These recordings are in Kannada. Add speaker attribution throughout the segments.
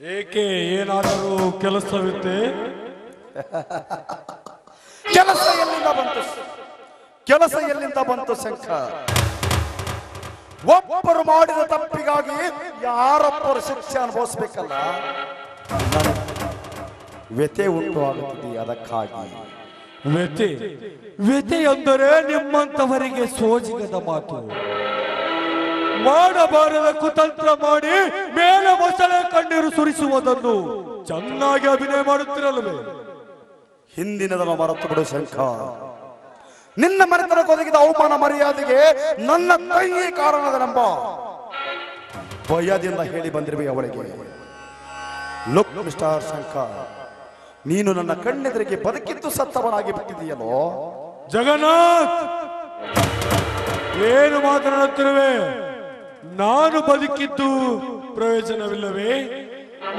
Speaker 1: ಏಕೆ ಏನಾದರೂ ಕೆಲಸವಿತ್ತೆ
Speaker 2: ಕೆಲಸ ಎಲ್ಲಿಂದ ಬಂತು? ಕೆಲಸ ಎಲ್ಲಿಂದ ಬಂತು ಶಂಕ ಒಬ್ಬರು ಮಾಡಿದ ತಪ್ಪಿಗಾಗಿ ಯಾರೊಬ್ಬರು ಶಿಕ್ಷೆ ಅನುಭವಿಸ್ಬೇಕಲ್ಲ? ವ್ಯತೆ ಉಂಟು ಆಗುತ್ತದೆ ಅದಕ್ಕಾಗಿ.
Speaker 1: ವ್ಯತೆ ವ್ಯತೆ ಎಂದರೆ ನಿಮ್ಮಂತವರಿಗೆ ಸೋಜಿಗದ ಮಾತು. ಮಾಡಬಾರದ ಕುತಂತ್ರ ಮಾಡಿ ಮೇಲೆ ಮೊಸಳೆ ಕಣ್ಣೀರು ಸುರಿಸುವುದನ್ನು ಚೆನ್ನಾಗಿ ಅಭಿನಯ ಮಾಡುತ್ತಿರಲ್ವೇ?
Speaker 2: ಹಿಂದಿನದನ್ನು ಮರೆತು ಬಿಡು ಶಂಖ ನಿನ್ನ ಮನೆತನಕ್ಕೆ ಒದಗಿದ ಅವಮಾನ ಮರ್ಯಾದೆಗೆ ನನ್ನ ತಂಗಿ ಕಾರಣದನೆಂಬ ಭಯದಿಂದ ಹೇಳಿ ಬಂದಿರುವೆ ಅವಳಿಗೆ. ಲುಕ್ ಮಿಸ್ಟರ್ ಶಂಖ ನೀನು ನನ್ನ ಕಣ್ಣೆದುರಿಗೆ ಬದುಕಿದ್ದು ಸತ್ತವನಾಗಿ ಬಿಟ್ಟಿದೆಯಲ್ಲೋ
Speaker 1: ಜಗನ್ನಾಥ್! ಏನು ಮಾತನಾಡುತ್ತಿರುವೆ? ನಾನು ಬದುಕಿದ್ದು ಪ್ರಯೋಜನವಿಲ್ಲವೇ?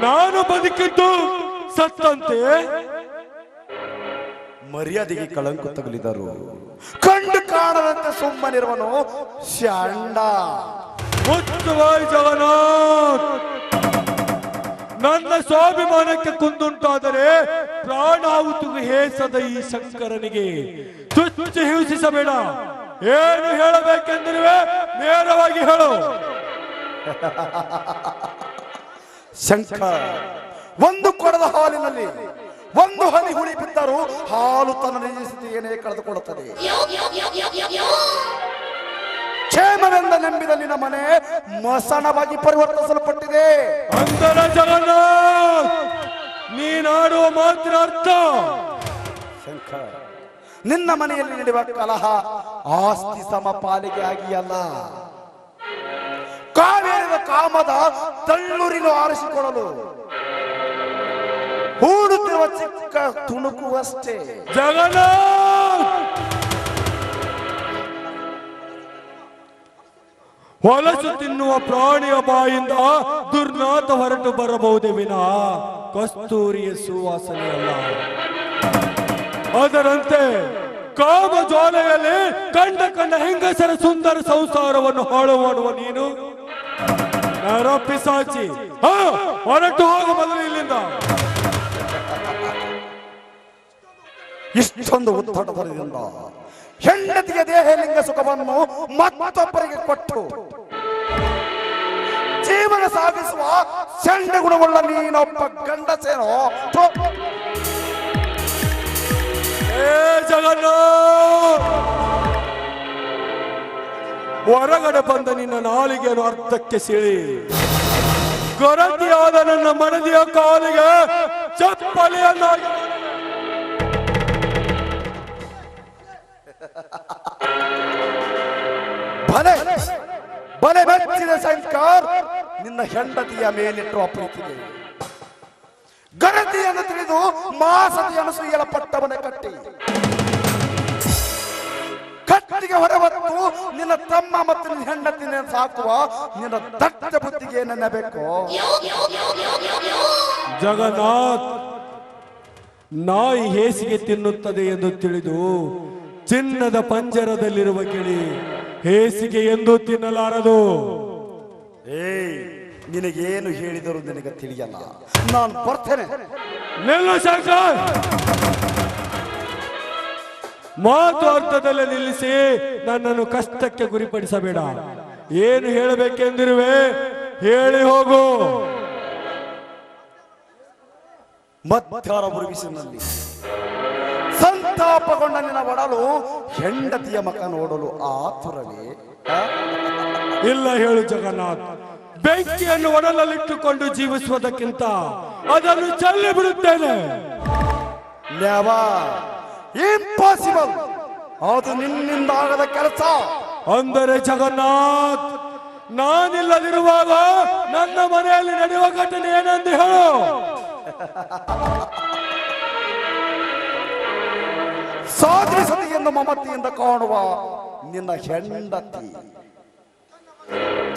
Speaker 1: ನಾನು ಬದುಕಿದ್ದು ಸತ್ತಂತೆ?
Speaker 2: ಮರ್ಯಾದೆಗೆ ಕಳಂಕ ತಗಲಿದರು. ಕಂಡು ಕಾಣದಂತೆ ಸುಮ್ಮನಿರುವನು ಶಾಂಡ
Speaker 1: ಮುಚ್ಚುವಾಯ್ ಜಗನ್ನಾಥ್ ನನ್ನ ಸ್ವಾಭಿಮಾನಕ್ಕೆ ಕುಂದುಂಟಾದರೆ ಪ್ರಾಣಾಹುತಿಗೆ ಹೇಸದ ಈ ಶಂಕರನಿಗೆ ತುಚ್ಚು ಹಿಂಸಿಸಬೇಡ. ಏನು ಹೇಳಬೇಕೆಂದಿರುವೆ? ನೇರವಾಗಿ ಹೇಳು.
Speaker 2: ಶಂಖ ಒಂದು ಕೊಡದ ಹಾಲಿನಲ್ಲಿ ಒಂದು ಹನಿ ಹುಳಿ ಬಿದ್ದರೂ ಹಾಲು ತನ್ನ ನಿಜ ಸ್ಥಿತಿಯನ್ನೇ ಕಳೆದುಕೊಳ್ಳುತ್ತದೆ. ಕ್ಷೇಮವೆಂದ ನಂಬಿದ ನಮ್ಮ ಮನೆ ಮಸಣವಾಗಿ ಪರಿವರ್ತಿಸಲ್ಪಟ್ಟಿದೆ.
Speaker 1: ಅಂದರ ಜಗನ್ನ ನೀನಾಡುವ ಮಾತಿನ ಅರ್ಥ.
Speaker 2: ಶಂಕರ್ ನಿನ್ನ ಮನೆಯಲ್ಲಿ ನಡೆಯುವ ಕಲಹ ಆಸ್ತಿ ಸಮ ಪಾಲಿಗೆ ಆಗಿಯಲ್ಲ. ಕಾವೇರಿದ ಕಾಮದ ತಳ್ಳೂರಿನ ಆರಿಸಿಕೊಳ್ಳಲು. ಹೂಡುತ್ತಿರುವ ಚಿಕ್ಕ ತುಣುಕುವಷ್ಟೇ.
Speaker 1: ಜಗನ ಹೊಲಸು ತಿನ್ನುವ ಪ್ರಾಣಿಯ ಬಾಯಿಂದ ದುರ್ನಾಥ ಹೊರಟು ಬರಬಹುದೇ ವಿನ? ಕಸ್ತೂರಿಯ ಸುವಾಸನೆ ಅಲ್ಲ ಅದರಂತೆ ಕಾಮ ಜ್ವಾಲೆಯಲ್ಲಿ ಕಂಡ ಕಂಡ ಹೆಂಗಸರ ಸುಂದರ ಸಂಸಾರವನ್ನು ಹಾಳು ಮಾಡುವ ನೀನು ಪಿಸಾಚಿ. ಹೊರಟು ಹೋಗ ಮೊದಲು ಇಲ್ಲಿಂದ.
Speaker 2: ಇಷ್ಟೊಂದು ಉತ್ತಟದಿಂದ ಹೆಂಡತಿಗೆ ದೇಹಲಿಂಗ ಸುಖವನ್ನು ಮತ್ತೊಬ್ಬರಿಗೆ ಕೊಟ್ಟು ಜೀವನ ಸಾಗಿಸುವ ಚಂಡ ಗುಣವುಳ್ಳ ನೀನೊಬ್ಬ ಗಂಡಸೇನೋ?
Speaker 1: ಹೊರಗಡೆ ಬಂದ ನಿನ್ನ ನಾಲಿಗೆಯನ್ನು ಅರ್ಥಕ್ಕೆ ಸಿಳಿ. ಗೊರತಿಯಾದ ನನ್ನ ಮನದಿಯ ಕಾಲಿಗೆ ಚಪ್ಪಲಿಯನ್ನಾಗಿ ಮಾಡು.
Speaker 2: ಬಲೆ ಬಲೆ ಬೆಚ್ಚಿದ ಸಂಕಾರ ನಿನ್ನ ಹೆಂಡತಿಯ ಮೇಲಿಟ್ಟು ಅಪ್ರೀತಿಗೆ ಗರತಿಯನ್ನು ತಿಳಿದು ಮಾಸತಿಯನ್ನು ಸುಯ್ಯಲಪಟ್ಟವನ ಕಟ್ಟಿ. ಕಟ್ಟಿಗೆ ಹೊರಬತ್ತು ನಿನ್ನ ತಮ್ಮ ಮತ್ತು ನಿನ್ನ ಹೆಂಡತಿನ ಸಾಕುವ ನಿನ್ನ ದಟ್ಟ ಬುದ್ಧಿಗೆ ನೆನಬೇಕು.
Speaker 1: ಜಗನ್ನಾಥ್ ನಾಯಿ ಹೇಸಿಗೆ ತಿನ್ನುತ್ತದೆ ಎಂದು ತಿಳಿದು ಚಿನ್ನದ ಪಂಜರದಲ್ಲಿರುವ ಕಿಳಿ ಹೇಸಿಗೆ ಎಂದು ತಿನ್ನಲಾರದು.
Speaker 2: ಏಯ್ ನಿನಗೇನು ಹೇಳಿದರೂ ನಿನಗೆ ತಿಳಿಯಲ್ಲ. ನಾನು ಬರ್ತೇನೆ.
Speaker 1: ನಿಲ್ಲ ಶಂಕರ್! ಮಾತು ಅರ್ಥದಲ್ಲಿ ನಿಲ್ಲಿಸಿ ನನ್ನನ್ನು ಕಷ್ಟಕ್ಕೆ ಗುರಿಪಡಿಸಬೇಡ. ಏನು ಹೇಳಬೇಕೆಂದಿರುವೆ ಹೇಳಿ ಹೋಗು.
Speaker 2: ಮಧ್ಯಾಹ್ನ ಮುರುಗಿಸಿನಲ್ಲಿ. ಸಂತಾಪಗೊಂಡ ನಿನ್ನ ಒಡಲು ಹೆಂಡತಿಯ ಮಕ ನೋಡಲು ಆತುರವೇ?
Speaker 1: ಇಲ್ಲ ಹೇಳು ಜಗನ್ನಾಥ್. ಬೆಂಕಿಯನ್ನು ಒಡಲಲ್ಲಿಟ್ಟುಕೊಂಡು ಜೀವಿಸುವುದಕ್ಕಿಂತ ಅದನ್ನು ಚೆಲ್ಲಿ ಬಿಡುತ್ತೇನೆ.
Speaker 2: ಇಂಪಾಸಿಬಲ್ ಅದು ನಿನ್ನಿಂದ ಆಗದ ಕೆಲಸ.
Speaker 1: ಅಂದರೆ ಜಗನ್ನಾಥ್ ನಾನಿಲ್ಲದಿರುವಾಗ ನನ್ನ ಮನೆಯಲ್ಲಿ ನಡೆಯುವ ಘಟನೆ ಏನೆಂದು ಹೇಳು.
Speaker 2: ಸಾಧಿಸದೆಯನ್ನು ಮಮತಿಯಿಂದ ಕಾಣುವ ನಿನ್ನ ಹೆಂಡತಿ.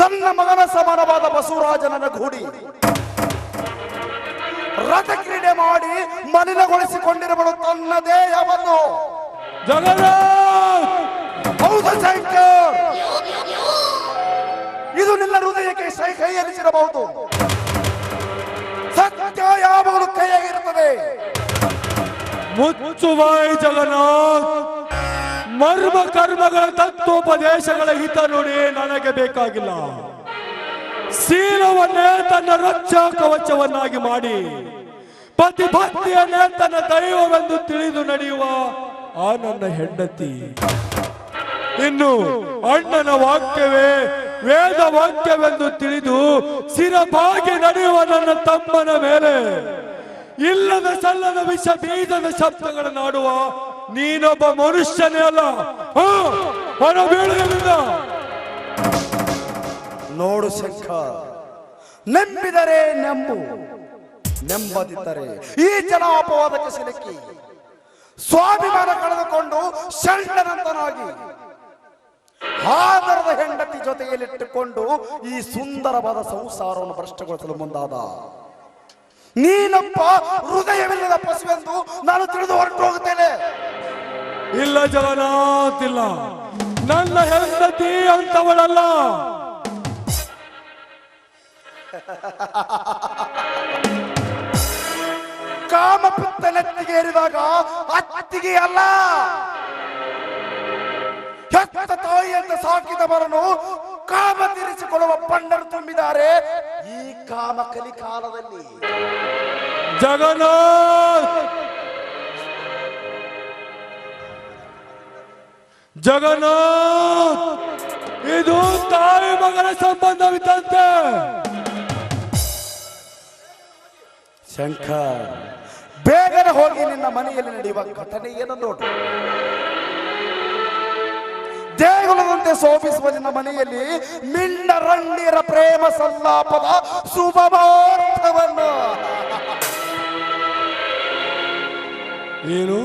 Speaker 2: ತನ್ನ ಮಗನ ಸಮಾನವಾದ ಬಸವರಾಜನನ್ನ ಗೂಡಿ ರಥಕ್ರೀಡೆ ಮಾಡಿ ಮಲಿನಗೊಳಿಸಿಕೊಂಡಿರುವ ತನ್ನ ದೇಹವನ್ನು. ಇದು ನಿನ್ನ ಹೃದಯಕ್ಕೆ ಸೈ ಕೈ ಎನಿಸಿರಬಹುದು. ಸತ್ಯ ಯಾವಾಗಲೂ ಕೈಯಾಗಿರುತ್ತದೆ.
Speaker 1: ಮುಚ್ಚುವಾಯ್ ಜಗನ್ನಾಥ್! ಮರ್ಮ ಕರ್ಮಗಳ ತತ್ವೋಪದೇಶಗಳ ಹಿತ ನೋಡಿ ನನಗೆ ಬೇಕಾಗಿಲ್ಲ. ಶೀಲವನ್ನೇ ತನ್ನ ರಕ್ಷಾ ಕವಚವನ್ನಾಗಿ ಮಾಡಿ ಪತಿ ಭಕ್ತಿಯನ್ನೇ ತನ್ನ ದೈವವೆಂದು ತಿಳಿದು ನಡೆಯುವ ಆ ನನ್ನ ಹೆಂಡತಿ. ಇನ್ನು ಅಣ್ಣನ ವಾಕ್ಯವೇ ವೇದ ವಾಕ್ಯವೆಂದು ತಿಳಿದು ಸಿರಬಾಗಿ ನಡೆಯುವ ನನ್ನ ತಮ್ಮನ ಮೇಲೆ, ಇಲ್ಲದ ಸಲ್ಲದ ವಿಷ ಬೀಜದ ಶಬ್ದಗಳನ್ನಾಡುವ ನೀನೊಬ್ಬ ಮನುಷ್ಯನೇ ಅಲ್ಲ
Speaker 2: ನೋಡು ಶಂಖ ನಂಬಿದರೆ ನೆಂಬು, ನೆಂಬದಿದ್ದರೆ ಈ ಜನ ಅಪವಾದಕ್ಕೆ ಸಿಲುಕಿ. ಸ್ವಾಭಿಮಾನ ಕಳೆದುಕೊಂಡು ಶಂಡನಂತನಾಗಿ ಆದರದ ಹೆಂಡತಿ ಜೊತೆಯಲ್ಲಿಟ್ಟುಕೊಂಡು ಈ ಸುಂದರವಾದ ಸಂಸಾರವನ್ನು ಭ್ರಷ್ಟಗೊಳಿಸಲು ಮುಂದಾದ. ನೀನಪ್ಪ ಹೃದಯವಿಲ್ಲದ ಪಶುವೆಂದು ನಾನು ತಿಳಿದು ಹೊರಟು ಹೋಗುತ್ತೇನೆ
Speaker 1: ಇಲ್ಲ ಜಗನ್ನಾಥ್ ಇಲ್ಲ ನನ್ನ ಹೆಂಡತಿ ಅಂತವಳಲ್ಲ.
Speaker 2: ಕಾಮಪಿತ್ತ ನೆತ್ತಿಗೆ ಏರಿದಾಗ ಅತ್ತಿಗೆ ಅಲ್ಲ. ಹೆತ್ತ ತಾಯಿಯನ್ನು ಸಾಕಿದವರನ್ನು ಕಾಮ ತೀರಿಸಿಕೊಳ್ಳುವ ಪಂಡರು ತುಂಬಿದ್ದಾರೆ. ಈ ಕಾಲದಲ್ಲಿ.
Speaker 1: ಜಗನ್ನಾಥ್! ಜಗನ್ನಾಥ್! ಇದು ತಾಯಿ ಮಗನ ಸಂಬಂಧವಿದ್ದಂತೆ.
Speaker 2: ಶಂಕರ್, ಬೇಗನೆ ಹೋಗಿ ನಿನ್ನ ಮನೆಯಲ್ಲಿ ನಡೆಯುವ ಘಟನೆ ಏನು ದೇಗುಲದಂತೆ ಶೋಭಿಸುವ ನಿನ್ನ ಮನೆಯಲ್ಲಿ ಮಿಂಡ ರಣ್ಣಿರ ಪ್ರೇಮ ಸಲ್ಲಾಪದ ಶುಭಮಾರ್ಥವನ್ನು
Speaker 1: ಏನು?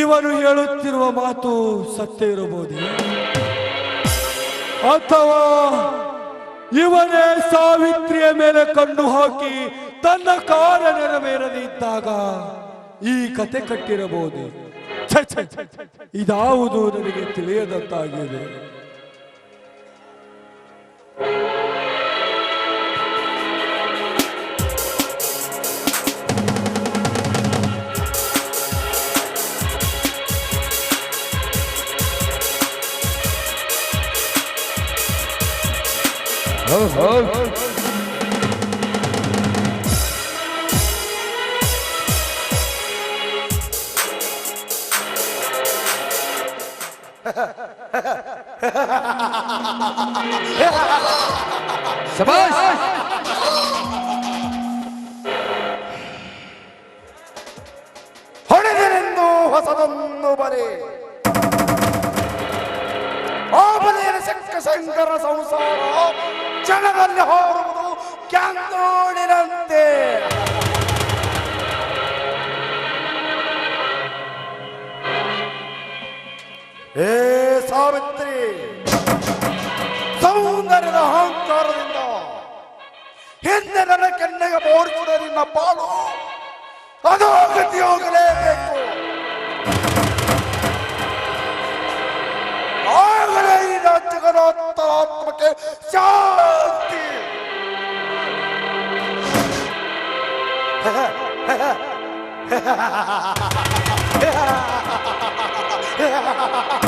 Speaker 1: ಇವನು ಹೇಳುತ್ತಿರುವ ಮಾತು ಸತ್ಯ ಇರಬಹುದು? ಅಥವಾ ಇವನೇ ಸಾವಿತ್ರಿಯ ಮೇಲೆ ಕಣ್ಣು ಹಾಕಿ ತನ್ನ ಕಾರ್ಯ ನೆರವೇರದೆ ಇದ್ದಾಗ ಈ ಕತೆ ಕಟ್ಟಿರಬಹುದು. ಇದಾವುದು ನನಗೆ ತಿಳಿಯದಂತಾಗಿದೆ.
Speaker 2: ಹೊಸದೊಂದು ಬರೆ ಆ ಬಲೆಯ ಶಂಕ ಶಂಕರ ಸಂಸಾರ ಕ್ಷಣದಲ್ಲಿ ಹೋಗುವುದು ಕ್ಯಾಂತೋಳಿನಂತೆ ಏ ಸಾವಿತ್ರಿ, ಸೌಂದರ್ಯದ ಅಹಂಕಾರದಿಂದ ಹಿಂದೆ ನನ್ನ ಕೆನ್ನೆಗೆ ಮೋಡಿಸಿದ ನಿನ್ನ ಪಾಲು ಅದೋ ಗತಿ ಹೋಗಲೇಬೇಕು ജഗതോത്തരാത്മക്ക് ശാന്തി ha ha ha ha